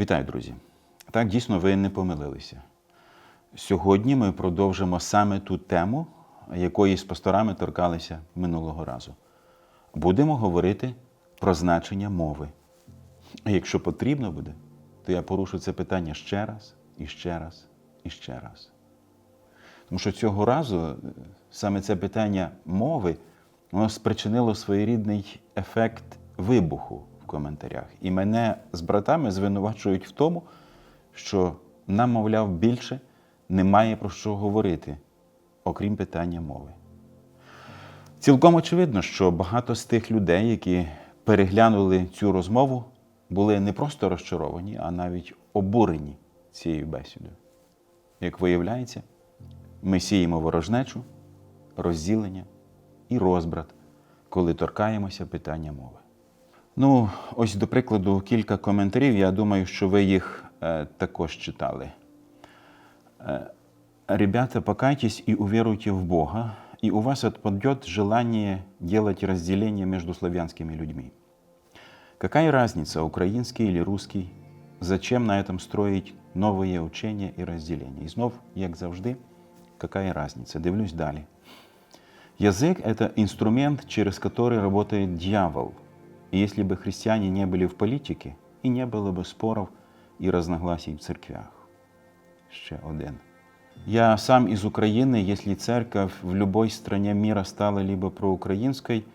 Вітаю, друзі! Так, дійсно, ви не помилилися. Сьогодні ми продовжимо саме ту тему, якої з пасторами торкалися минулого разу. Будемо говорити про значення мови. Якщо потрібно буде, то я порушу це питання ще раз, і ще раз, і ще раз. Тому що цього разу е, саме це питання мови воно спричинило своєрідний ефект вибуху коментарях. І мене з братами звинувачують в тому, що нам, мовляв, більше немає про що говорити, окрім питання мови. Цілком очевидно, що багато з тих людей, які переглянули цю розмову, були не просто розчаровані, а навіть обурені цією бесідою. Як виявляється, ми сіємо ворожнечу, розділення і розбрат, коли торкаємося питання мови. Ну, ось до прикладу, кілька коментарів. Я думаю, що ви їх е, також читали. Э, Ребята, покайтесь и уверуйте в Бога, и у вас отпадет желание делать разделение между славянскими людьми. Какая разница, украинский или русский? Зачем на этом строить новые учения и разделения? І знов, як завжди, какая разница? Дивлюсь далі. Язык – это инструмент, через который работает дьявол. И если бы христиане не были в политике, и не было бы споров и разногласий в церквях. Ще один. Я сам из Украины, если церковь в любой стране мира стала либо проукраинской,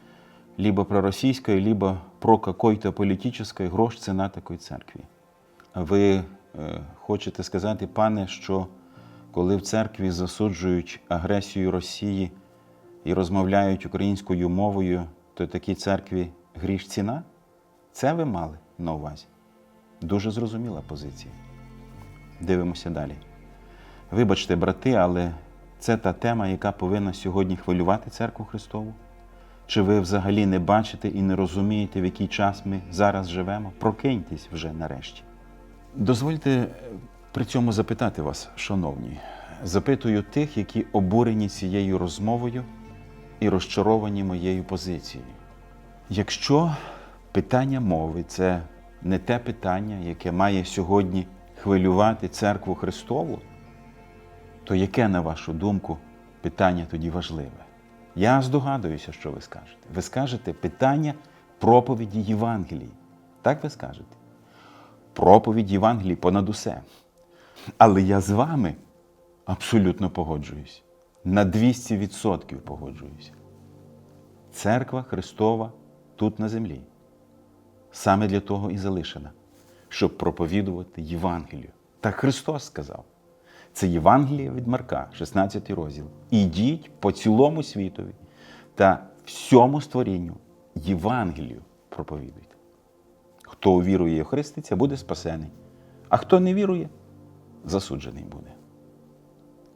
либо пророссийской, либо про какой-то политической, грош цена такої церкві. Ви е, хочете сказати, пане, що коли в церкві засуджують агресію Росії і розмовляють українською мовою, то такій церкві гріш ціна? Це ви мали на увазі. Дуже зрозуміла позиція. Дивимося далі. Вибачте, брати, але це та тема, яка повинна сьогодні хвилювати церкву Христову? Чи ви взагалі не бачите і не розумієте, в який час ми зараз живемо? Прокиньтесь вже нарешті. Дозвольте е, при цьому запитати вас, шановні. Запитую тих, які обурені цією розмовою і розчаровані моєю позицією. Якщо питання мови це не те питання, яке має сьогодні хвилювати церкву Христову, то яке, на вашу думку, питання тоді важливе? Я здогадуюся, що ви скажете. Ви скажете питання проповіді Євангелії. Так ви скажете? Проповідь Євангелії понад усе. Але я з вами абсолютно погоджуюсь. На 200% погоджуюся. Церква Христова тут на землі. Саме для того і залишена, щоб проповідувати Євангелію. Так Христос сказав. Це Євангеліє від Марка, 16 розділ. Ідіть по цілому світові та всьому створінню Євангелію проповідуйте. Хто увірує і охриститься, буде спасений. А хто не вірує, засуджений буде.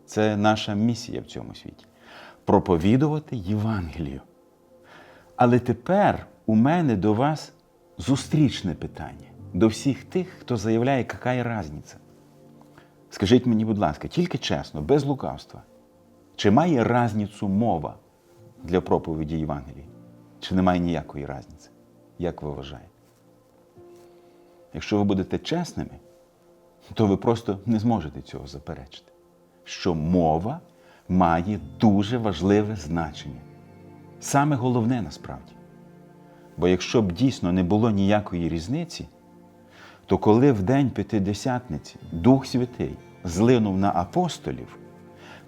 Це наша місія в цьому світі проповідувати Євангелію. Але тепер у мене до вас зустрічне питання до всіх тих, хто заявляє, яка є різниця. Скажіть мені, будь ласка, тільки чесно, без лукавства, чи має різницю мова для проповіді Євангелії? Чи немає ніякої різниці? Як ви вважаєте? Якщо ви будете чесними, то ви просто не зможете цього заперечити. Що мова має дуже важливе значення. Саме головне насправді. Бо якщо б дійсно не було ніякої різниці, то коли в день П'ятидесятниці Дух Святий злинув на апостолів,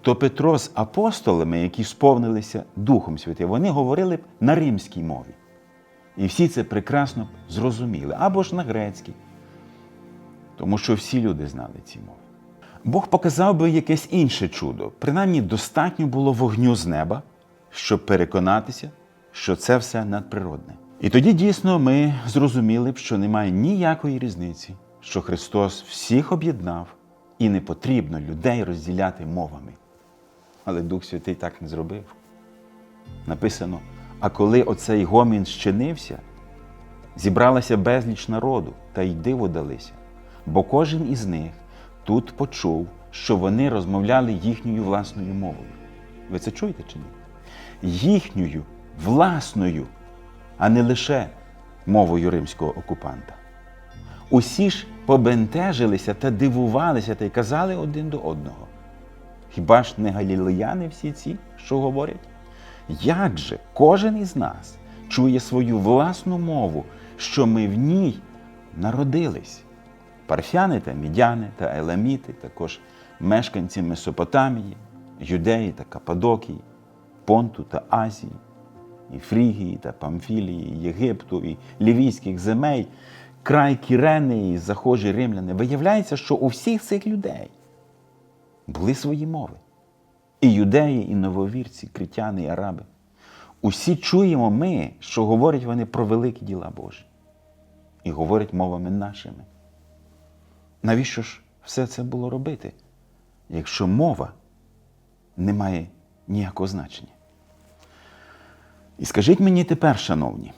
то Петро з апостолами, які сповнилися Духом Святим, вони говорили б на римській мові. І всі це прекрасно зрозуміли, або ж на грецькій, тому що всі люди знали ці мови. Бог показав би якесь інше чудо. Принаймні, достатньо було вогню з неба, щоб переконатися, що це все надприродне. І тоді дійсно ми зрозуміли б, що немає ніякої різниці, що Христос всіх об'єднав і не потрібно людей розділяти мовами. Але Дух Святий так не зробив. Написано: а коли оцей гомін щинився, зібралася безліч народу, та й диво далися, бо кожен із них тут почув, що вони розмовляли їхньою власною мовою. Ви це чуєте чи ні? Їхньою власною, а не лише мовою римського окупанта. Усі ж побентежилися та дивувалися та й казали один до одного. Хіба ж не галілеяни всі ці, що говорять? Як же кожен із нас чує свою власну мову, що ми в ній народились? Парфяни та мідяни та еламіти, також мешканці Месопотамії, Юдеї та Кападокії, Понту та Азії, і Фрігії та Памфілії, і Єгипту, і Лівійських земель, край Кірени і захожі римляни. Виявляється, що у всіх цих людей були свої мови. І юдеї, і нововірці, критяни, і араби. Усі чуємо ми, що говорять вони про великі діла Божі. І говорять мовами нашими. Навіщо ж все це було робити, якщо мова не має ніякого значення? І скажіть мені тепер, шановні,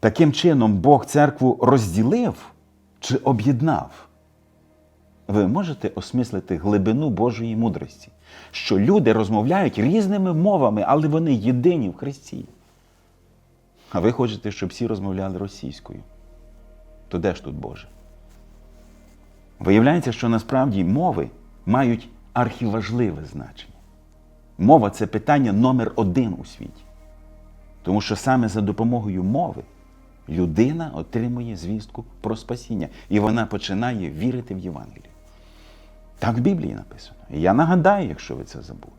таким чином Бог церкву розділив чи об'єднав? Ви можете осмислити глибину Божої мудрості, що люди розмовляють різними мовами, але вони єдині в Христі. А ви хочете, щоб всі розмовляли російською. То де ж тут Боже? Виявляється, що насправді мови мають архіважливе значення. Мова це питання номер один у світі. Тому що саме за допомогою мови людина отримує звістку про спасіння, і вона починає вірити в Євангеліє. Так в Біблії написано. І я нагадаю, якщо ви це забули.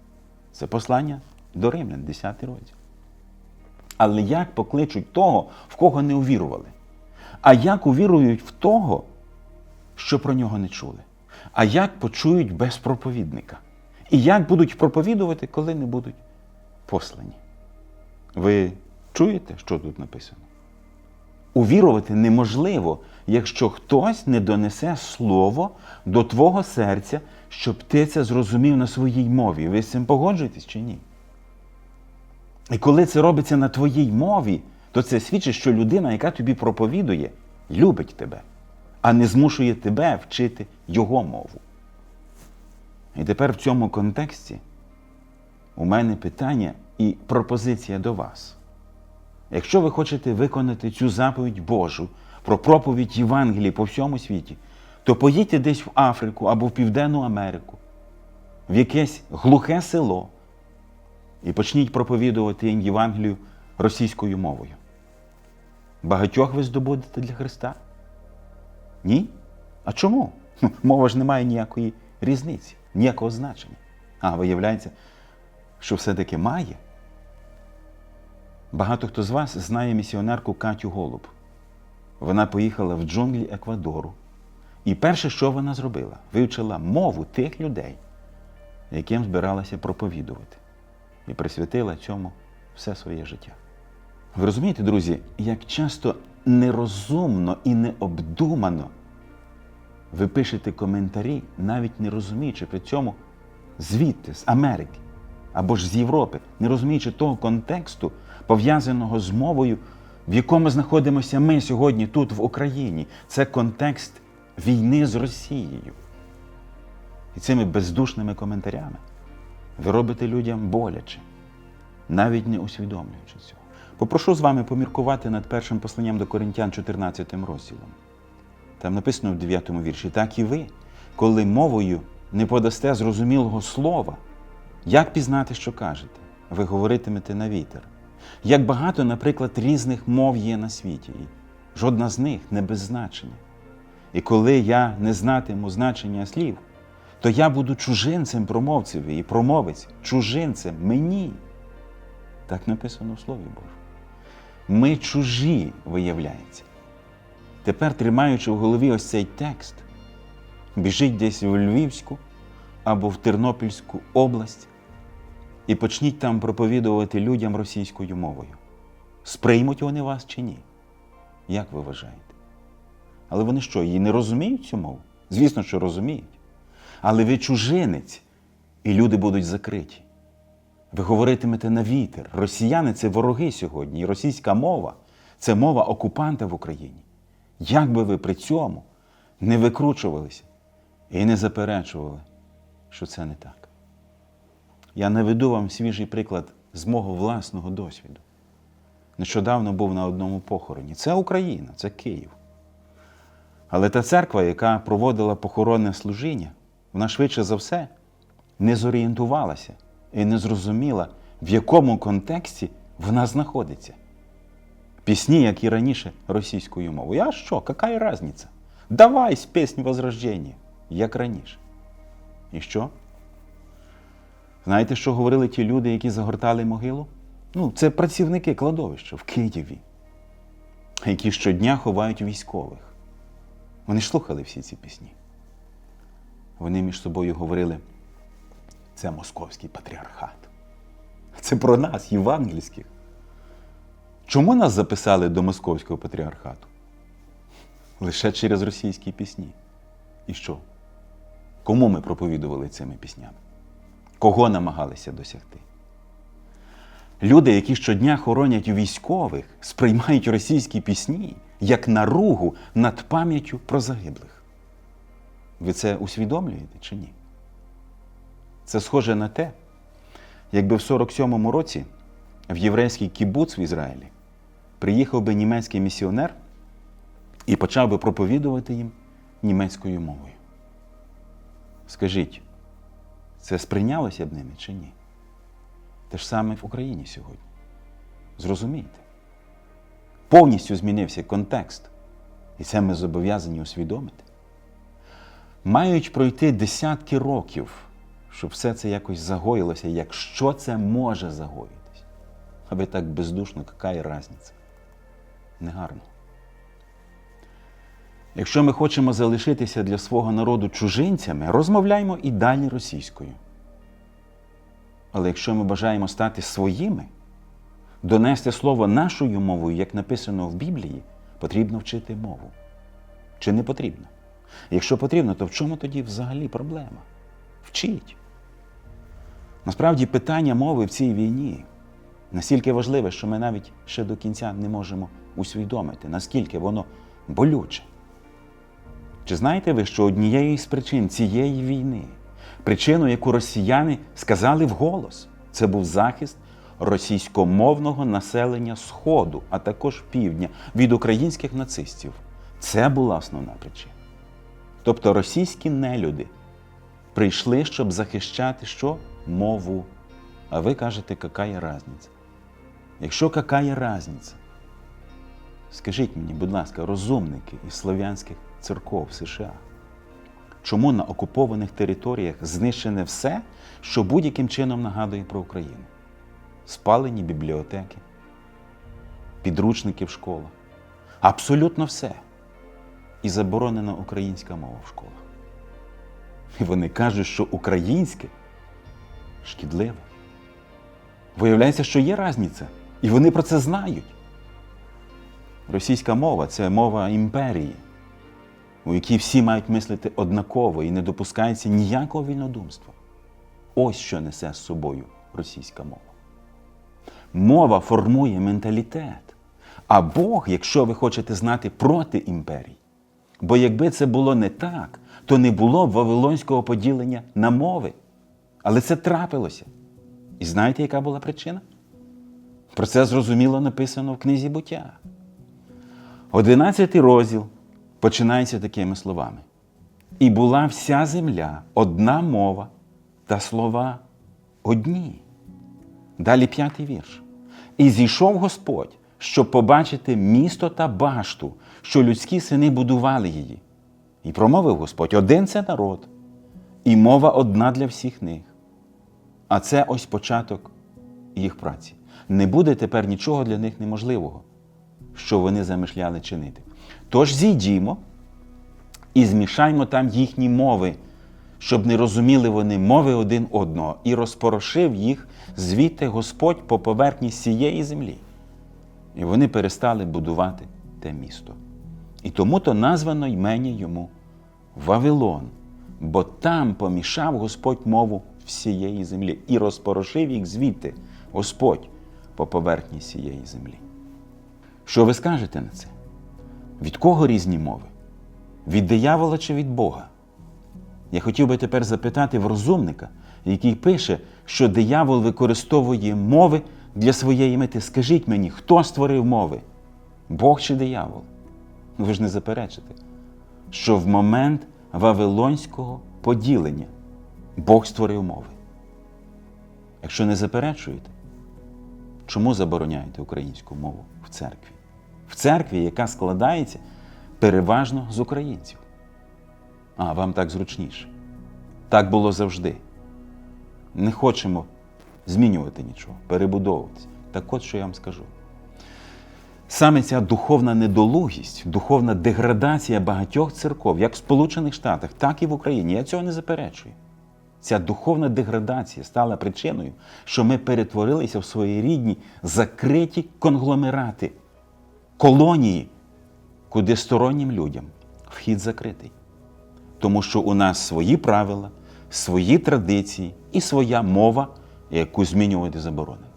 Це послання до Римлян, 10 розділ. Але як покличуть того, в кого не увірували? А як увірують в того, що про нього не чули? А як почують без проповідника? І як будуть проповідувати, коли не будуть послані? Ви чуєте, що тут написано? Увірувати неможливо, якщо хтось не донесе слово до твого серця, щоб ти це зрозумів на своїй мові. Ви з цим погоджуєтесь чи ні? І коли це робиться на твоїй мові, то це свідчить, що людина, яка тобі проповідує, любить тебе, а не змушує тебе вчити його мову. І тепер в цьому контексті у мене питання і пропозиція до вас. Якщо ви хочете виконати цю заповідь Божу про проповідь Євангелії по всьому світі, то поїдьте десь в Африку або в Південну Америку, в якесь глухе село і почніть проповідувати їм Євангелію російською мовою. Багатьох ви здобудете для Христа? Ні? А чому? Мова ж не має ніякої різниці, ніякого значення. А виявляється, що все-таки має. Багато хто з вас знає місіонерку Катю Голуб. Вона поїхала в джунглі Еквадору. І перше, що вона зробила, вивчила мову тих людей, яким збиралася проповідувати, і присвятила цьому все своє життя. Ви розумієте, друзі, як часто нерозумно і необдумано ви пишете коментарі, навіть не розуміючи при цьому звідти, з Америки або ж з Європи, не розуміючи того контексту, пов'язаного з мовою, в якому знаходимося ми сьогодні тут, в Україні. Це контекст війни з Росією. І цими бездушними коментарями ви робите людям боляче, навіть не усвідомлюючи цього. Попрошу з вами поміркувати над першим посланням до Коринтян 14 розділом. Там написано в 9 вірші, так і ви, коли мовою не подасте зрозумілого слова, як пізнати, що кажете? Ви говоритимете на вітер. Як багато, наприклад, різних мов є на світі, і жодна з них не без значення. І коли я не знатиму значення слів, то я буду чужинцем промовцеві і промовець чужинцем мені. Так написано в Слові Божому. Ми чужі, виявляється. Тепер, тримаючи в голові ось цей текст, біжіть десь в Львівську або в Тернопільську область і почніть там проповідувати людям російською мовою. Сприймуть вони вас чи ні? Як ви вважаєте? Але вони що, її не розуміють цю мову? Звісно, що розуміють. Але ви чужинець, і люди будуть закриті. Ви говоритимете на вітер. Росіяни це вороги сьогодні, і російська мова це мова окупанта в Україні. Як би ви при цьому не викручувалися і не заперечували, що це не так? Я наведу вам свіжий приклад з мого власного досвіду. Нещодавно був на одному похороні. Це Україна, це Київ. Але та церква, яка проводила похоронне служіння, вона швидше за все не зорієнтувалася і не зрозуміла, в якому контексті вона знаходиться. Пісні, як і раніше, російською мовою. А що, яка різниця? Давай з пісні Возрождення, як раніше. І що? Знаєте, що говорили ті люди, які загортали могилу? Ну, це працівники кладовища в Києві, які щодня ховають військових. Вони ж слухали всі ці пісні. Вони між собою говорили, це московський патріархат. Це про нас, євангельських. Чому нас записали до московського патріархату? Лише через російські пісні. І що? Кому ми проповідували цими піснями? Кого намагалися досягти? Люди, які щодня хоронять військових, сприймають російські пісні як наругу над пам'яттю про загиблих. Ви це усвідомлюєте чи ні? Це схоже на те, якби в 47-му році в єврейський кібуц в Ізраїлі приїхав би німецький місіонер і почав би проповідувати їм німецькою мовою. Скажіть, це сприйнялося б ними чи ні? Те ж саме в Україні сьогодні. Зрозумійте. Повністю змінився контекст. І це ми зобов'язані усвідомити. Мають пройти десятки років, щоб все це якось загоїлося, якщо це може загоїтись. А ви так бездушно, яка різниця? Негарно. Якщо ми хочемо залишитися для свого народу чужинцями, розмовляймо і далі російською. Але якщо ми бажаємо стати своїми, донести слово нашою мовою, як написано в Біблії, потрібно вчити мову. Чи не потрібно? Якщо потрібно, то в чому тоді взагалі проблема? Вчіть. Насправді питання мови в цій війні настільки важливе, що ми навіть ще до кінця не можемо усвідомити, наскільки воно болюче. Чи знаєте ви, що однією з причин цієї війни, причину, яку росіяни сказали вголос, це був захист російськомовного населення Сходу, а також півдня від українських нацистів? Це була основна причина. Тобто російські нелюди прийшли, щоб захищати що? Мову. А ви кажете, яка є різниця? Якщо яка є різниця, скажіть мені, будь ласка, розумники із слов'янських церков США, чому на окупованих територіях знищене все, що будь-яким чином нагадує про Україну? Спалені бібліотеки, підручники в школах. Абсолютно все. І заборонена українська мова в школах. І вони кажуть, що українське шкідливе. Виявляється, що є різниця. І вони про це знають. Російська мова це мова імперії, у якій всі мають мислити однаково і не допускається ніякого вільнодумства. Ось що несе з собою російська мова. Мова формує менталітет. А Бог, якщо ви хочете знати, проти імперій. Бо якби це було не так, то не було б вавилонського поділення на мови. Але це трапилося. І знаєте, яка була причина? Про це зрозуміло написано в книзі буття. Одинадцятий розділ починається такими словами. І була вся земля, одна мова та слова одні. Далі п'ятий вірш. І зійшов Господь, щоб побачити місто та башту, що людські сини будували її. І промовив Господь: один це народ, і мова одна для всіх них. А це ось початок їх праці. Не буде тепер нічого для них неможливого, що вони замишляли чинити. Тож зійдімо і змішаймо там їхні мови, щоб не розуміли вони мови один одного, і розпорошив їх звідти Господь по поверхні всієї землі. І вони перестали будувати те місто. І тому то названо ймення йому Вавилон, бо там помішав Господь мову всієї землі і розпорошив їх звідти Господь по поверхні всієї землі. Що ви скажете на це? Від кого різні мови? Від диявола чи від Бога? Я хотів би тепер запитати в розумника, який пише, що диявол використовує мови для своєї мети. Скажіть мені, хто створив мови? Бог чи диявол? Ви ж не заперечите. що в момент Вавилонського поділення Бог створив мови. Якщо не заперечуєте, чому забороняєте українську мову в церкві? В церкві, яка складається переважно з українців. А, вам так зручніше. Так було завжди. Не хочемо змінювати нічого, перебудовуватися. Так от що я вам скажу. Саме ця духовна недолугість, духовна деградація багатьох церков, як в Сполучених Штатах, так і в Україні. Я цього не заперечую. Ця духовна деградація стала причиною, що ми перетворилися в своєрідні закриті конгломерати, колонії, куди стороннім людям вхід закритий. Тому що у нас свої правила, свої традиції і своя мова, яку змінювати заборонено.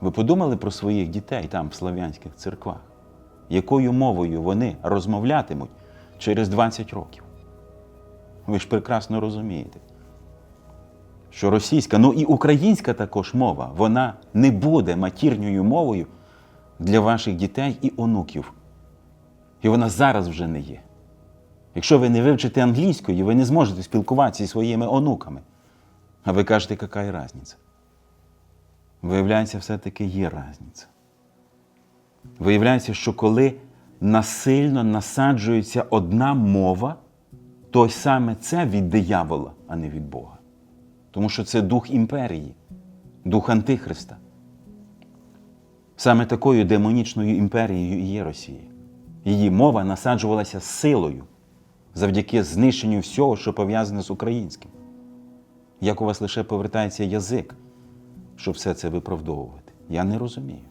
Ви подумали про своїх дітей там, в слав'янських церквах, якою мовою вони розмовлятимуть через 20 років? Ви ж прекрасно розумієте, що російська, ну і українська також мова, вона не буде матірньою мовою для ваших дітей і онуків. І вона зараз вже не є. Якщо ви не вивчите англійської, ви не зможете спілкуватися зі своїми онуками. А ви кажете, яка є різниця? Виявляється, все-таки є різниця. Виявляється, що коли насильно насаджується одна мова, то саме це від диявола, а не від Бога. Тому що це дух імперії, дух Антихриста. Саме такою демонічною імперією і є Росія. Її мова насаджувалася силою завдяки знищенню всього, що пов'язане з українським. Як у вас лише повертається язик, щоб все це виправдовувати? Я не розумію.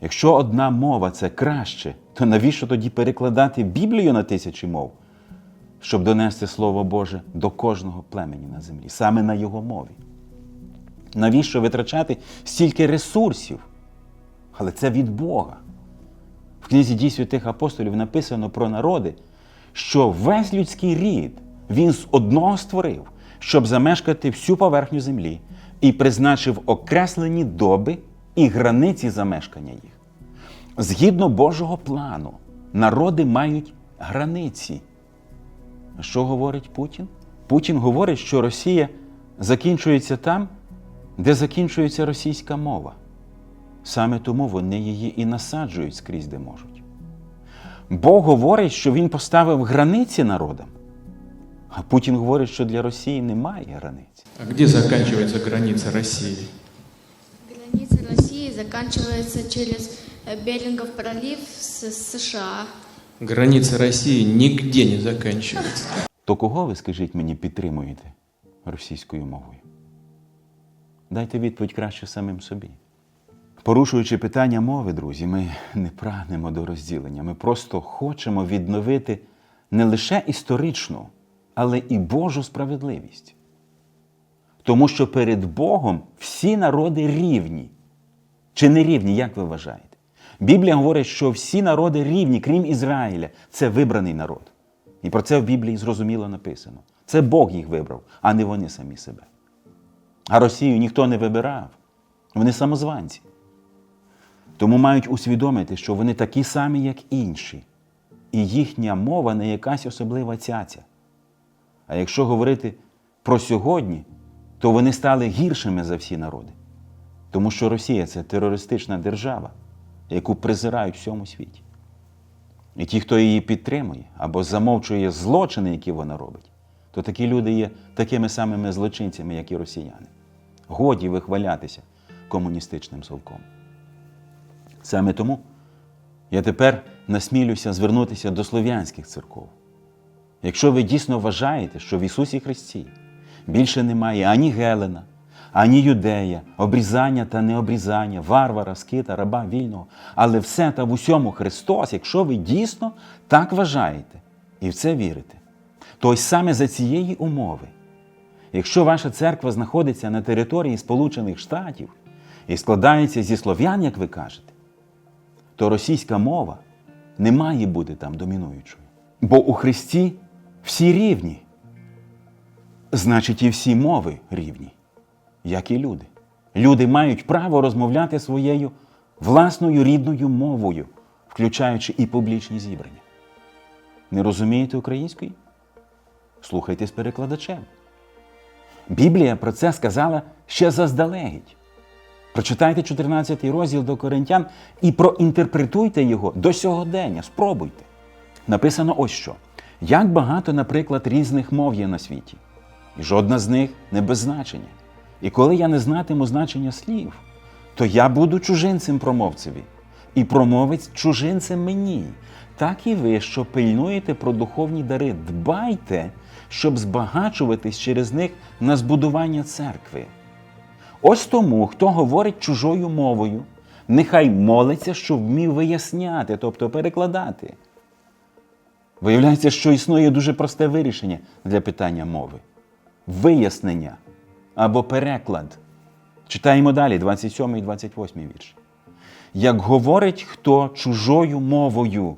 Якщо одна мова це краще, то навіщо тоді перекладати Біблію на тисячі мов, щоб донести Слово Боже до кожного племені на землі, саме на його мові? Навіщо витрачати стільки ресурсів? Але це від Бога. В книзі дій святих апостолів написано про народи, що весь людський рід він з одного створив, щоб замешкати всю поверхню землі і призначив окреслені доби і границі замешкання їх. Згідно Божого плану, народи мають границі. Що говорить Путін? Путін говорить, що Росія закінчується там, де закінчується російська мова. Саме тому вони її і насаджують скрізь, де можуть. Бог говорить, що він поставив границі народам, а Путін говорить, що для Росії немає границь. А где заканчивается граница России? Граница России заканчивается через э, Берингов пролив с США. Граница России нигде не заканчивается. То кого ви, скажіть мені, підтримуєте російською мовою? Дайте відповідь краще самим собі. Порушуючи питання мови, друзі, ми не прагнемо до розділення. Ми просто хочемо відновити не лише історичну, але і Божу справедливість. Тому що перед Богом всі народи рівні. Чи не рівні, як ви вважаєте? Біблія говорить, що всі народи рівні, крім Ізраїля, це вибраний народ. І про це в Біблії зрозуміло написано. Це Бог їх вибрав, а не вони самі себе. А Росію ніхто не вибирав. Вони самозванці. Тому мають усвідомити, що вони такі самі, як інші. І їхня мова не якась особлива цяця. А якщо говорити про сьогодні, то вони стали гіршими за всі народи. Тому що Росія це терористична держава, яку презирають всьому світі. І ті, хто її підтримує або замовчує злочини, які вона робить, то такі люди є такими самими злочинцями, як і росіяни. Годі вихвалятися комуністичним совком. Саме тому я тепер насмілюся звернутися до слов'янських церков. Якщо ви дійсно вважаєте, що в Ісусі Христі більше немає ані Гелена, ані юдея, обрізання та необрізання, варвара, скита, раба вільного, але все та в усьому Христос, якщо ви дійсно так вважаєте і в це вірите, то ось саме за цієї умови, якщо ваша церква знаходиться на території Сполучених Штатів і складається зі слов'ян, як ви кажете, то російська мова не має бути там домінуючою. Бо у Христі всі рівні. Значить, і всі мови рівні, як і люди. Люди мають право розмовляти своєю власною рідною мовою включаючи і публічні зібрання. Не розумієте української? Слухайте з перекладачем. Біблія про це сказала ще заздалегідь. Прочитайте 14 розділ до Коринтян і проінтерпретуйте його до сьогодення. Спробуйте. Написано ось що. Як багато, наприклад, різних мов є на світі, і жодна з них не без значення. І коли я не знатиму значення слів, то я буду чужинцем промовцеві, і промовець чужинцем мені. Так і ви, що пильнуєте про духовні дари, дбайте, щоб збагачуватись через них на збудування церкви. Ось тому, хто говорить чужою мовою, нехай молиться, щоб вмів виясняти, тобто перекладати. Виявляється, що існує дуже просте вирішення для питання мови вияснення або переклад. Читаємо далі, 27 і 28 вірш. Як говорить хто чужою мовою,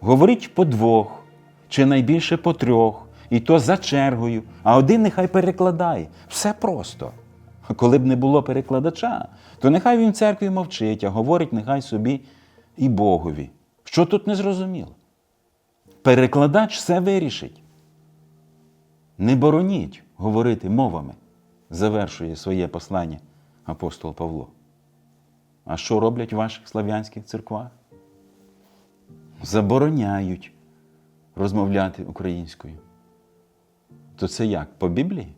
говорить по двох, чи найбільше по трьох, і то за чергою, а один нехай перекладає. Все просто. Коли б не було перекладача, то нехай він в церкві мовчить, а говорить нехай собі і Богові. Що тут не зрозуміло? Перекладач все вирішить. Не бороніть говорити мовами, завершує своє послання апостол Павло. А що роблять в ваших слав'янських церквах? Забороняють розмовляти українською. То це як? По Біблії?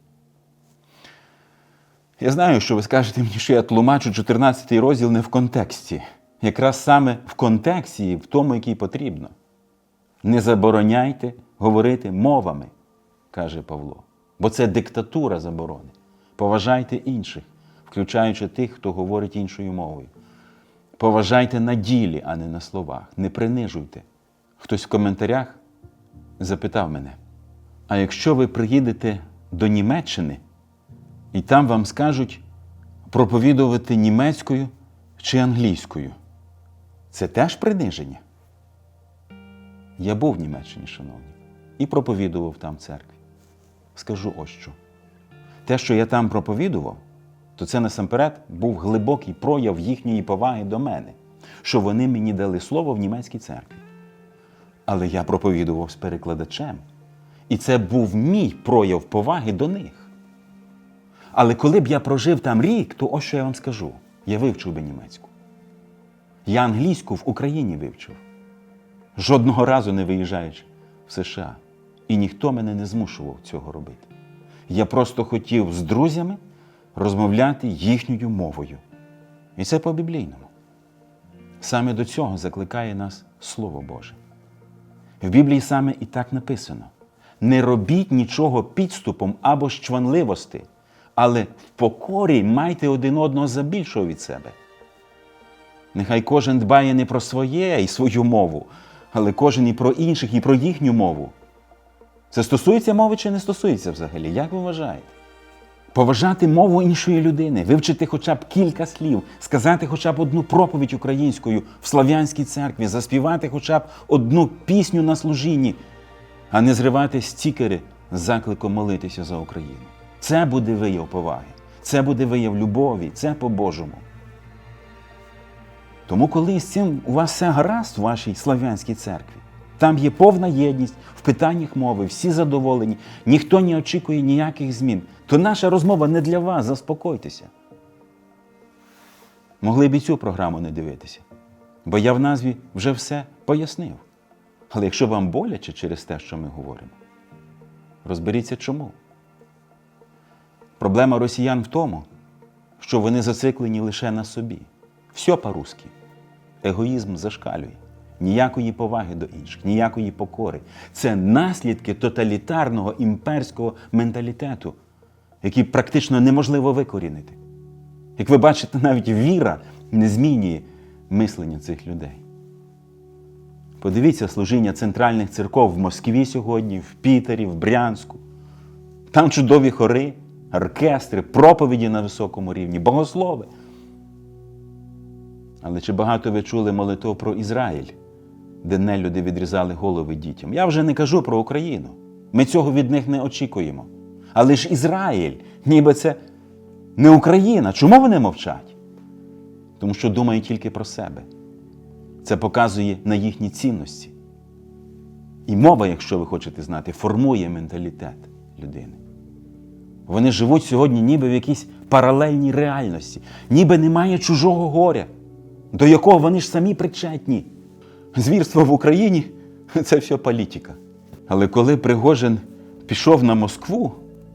Я знаю, що ви скажете мені, що я тлумачу 14 розділ не в контексті. Якраз саме в контексті, в тому, який потрібно. Не забороняйте говорити мовами, каже Павло. Бо це диктатура заборони. Поважайте інших, включаючи тих, хто говорить іншою мовою. Поважайте на ділі, а не на словах. Не принижуйте. Хтось в коментарях запитав мене: а якщо ви приїдете до Німеччини, і там вам скажуть проповідувати німецькою чи англійською, це теж приниження? Я був в Німеччині, шановні, і проповідував там церкві. Скажу ось що. Те, що я там проповідував, то це насамперед був глибокий прояв їхньої поваги до мене, що вони мені дали слово в німецькій церкві. Але я проповідував з перекладачем, і це був мій прояв поваги до них. Але коли б я прожив там рік, то ось що я вам скажу: я вивчив би німецьку. Я англійську в Україні вивчив жодного разу не виїжджаючи в США. І ніхто мене не змушував цього робити. Я просто хотів з друзями розмовляти їхньою мовою. І це по-біблійному. Саме до цього закликає нас Слово Боже. В Біблії саме і так написано: не робіть нічого підступом або з але в покорі майте один одного за більшого від себе. Нехай кожен дбає не про своє і свою мову, але кожен і про інших, і про їхню мову. Це стосується мови чи не стосується взагалі? Як ви вважаєте? Поважати мову іншої людини, вивчити хоча б кілька слів, сказати хоча б одну проповідь українською в слав'янській церкві, заспівати хоча б одну пісню на служінні, а не зривати стікери з закликом молитися за Україну. Це буде вияв поваги, це буде вияв любові, це по-божому. Тому, коли з цим у вас все гаразд в вашій слав'янській церкві, там є повна єдність в питаннях мови, всі задоволені, ніхто не очікує ніяких змін, то наша розмова не для вас, заспокойтеся. Могли б і цю програму не дивитися, бо я в назві вже все пояснив. Але якщо вам боляче через те, що ми говоримо, розберіться чому. Проблема росіян в тому, що вони зациклені лише на собі. Все по-русски. Егоїзм зашкалює. Ніякої поваги до інших, ніякої покори. Це наслідки тоталітарного імперського менталітету, який практично неможливо викорінити. Як ви бачите, навіть віра не змінює мислення цих людей. Подивіться служіння центральних церков в Москві сьогодні, в Пітері, в Брянську. Там чудові хори, оркестри, проповіді на високому рівні, богослови. Але чи багато ви чули молитов про Ізраїль, де нелюди відрізали голови дітям? Я вже не кажу про Україну. Ми цього від них не очікуємо. Але ж Ізраїль, ніби це не Україна. Чому вони мовчать? Тому що думають тільки про себе. Це показує на їхні цінності. І мова, якщо ви хочете знати, формує менталітет людини. Вони живуть сьогодні ніби в якійсь паралельній реальності, ніби немає чужого горя, до якого вони ж самі причетні. Звірство в Україні це все політика. Але коли Пригожин пішов на Москву,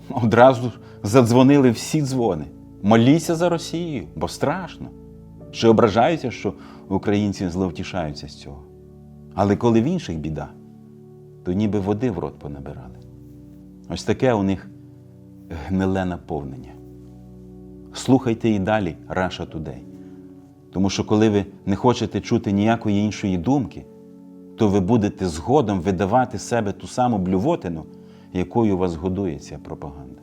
одразу задзвонили всі дзвони. Моліться за Росію, бо страшно. Чи ображаються, що українці зловтішаються з цього. Але коли в інших біда, то ніби води в рот понабирали. Ось таке у них гниле наповнення. Слухайте і далі Russia Today. Тому що коли ви не хочете чути ніякої іншої думки, то ви будете згодом видавати себе ту саму блювотину, якою вас годує ця пропаганда.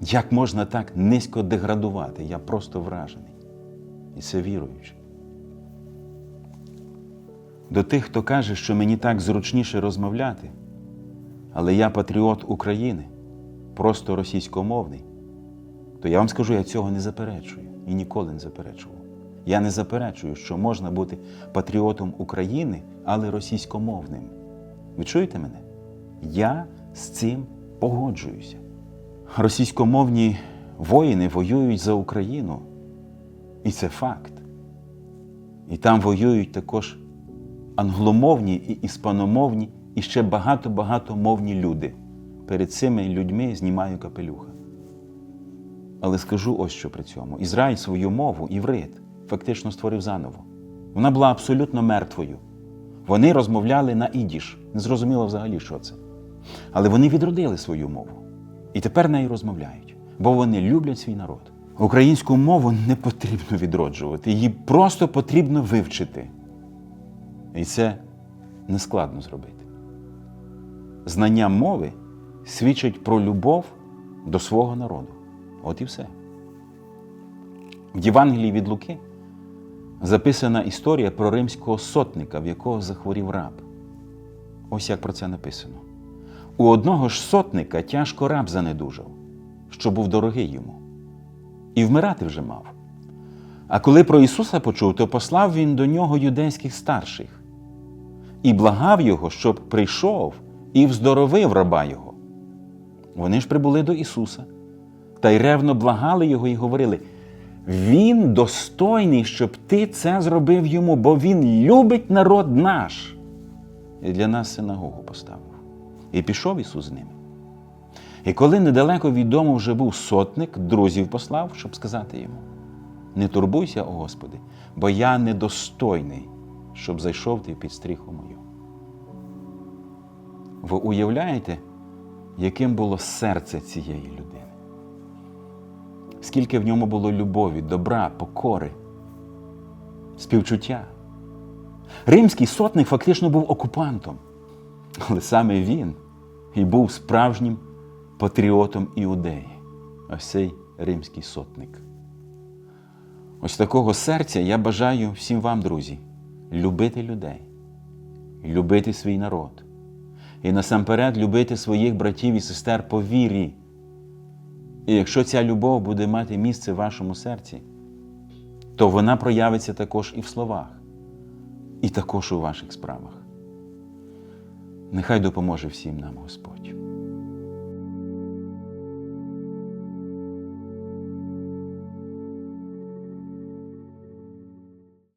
Як можна так низько деградувати? Я просто вражений. І це віруючи. До тих, хто каже, що мені так зручніше розмовляти, але я патріот України, просто російськомовний, то я вам скажу, я цього не заперечую і ніколи не заперечував. Я не заперечую, що можна бути патріотом України, але російськомовним. Ви чуєте мене? Я з цим погоджуюся. Російськомовні воїни воюють за Україну, і це факт. І там воюють також англомовні і іспаномовні, і ще багато-багато мовні люди. Перед цими людьми знімаю капелюха. Але скажу ось що при цьому: Ізраїль свою мову, іврит, фактично створив заново. Вона була абсолютно мертвою. Вони розмовляли на ідіш. Не зрозуміло взагалі, що це. Але вони відродили свою мову. І тепер нею розмовляють, бо вони люблять свій народ. Українську мову не потрібно відроджувати, її просто потрібно вивчити. І це нескладно зробити. Знання мови свідчить про любов до свого народу. От і все. В Євангелії від Луки записана історія про римського сотника, в якого захворів раб. Ось як про це написано. У одного ж сотника тяжко раб занедужав, що був дорогий йому, і вмирати вже мав. А коли про Ісуса почув, то послав він до нього юдейських старших і благав його, щоб прийшов і вздоровив раба його. Вони ж прибули до Ісуса та й ревно благали його і говорили: Він достойний, щоб ти це зробив йому, бо Він любить народ наш. І для нас синагогу поставив. І пішов Ісус з ними. І коли недалеко від дому вже був сотник, друзів послав, щоб сказати йому: Не турбуйся, о Господи, бо я недостойний, щоб зайшов ти під стріху мою. Ви уявляєте, яким було серце цієї людини? Скільки в ньому було любові, добра, покори, співчуття. Римський сотник фактично був окупантом, але саме він і був справжнім патріотом іудеї, ось цей римський сотник. Ось такого серця я бажаю всім вам, друзі, любити людей, любити свій народ і насамперед любити своїх братів і сестер по вірі. І якщо ця любов буде мати місце в вашому серці, то вона проявиться також і в словах, і також у ваших справах. Нехай допоможе всім нам Господь.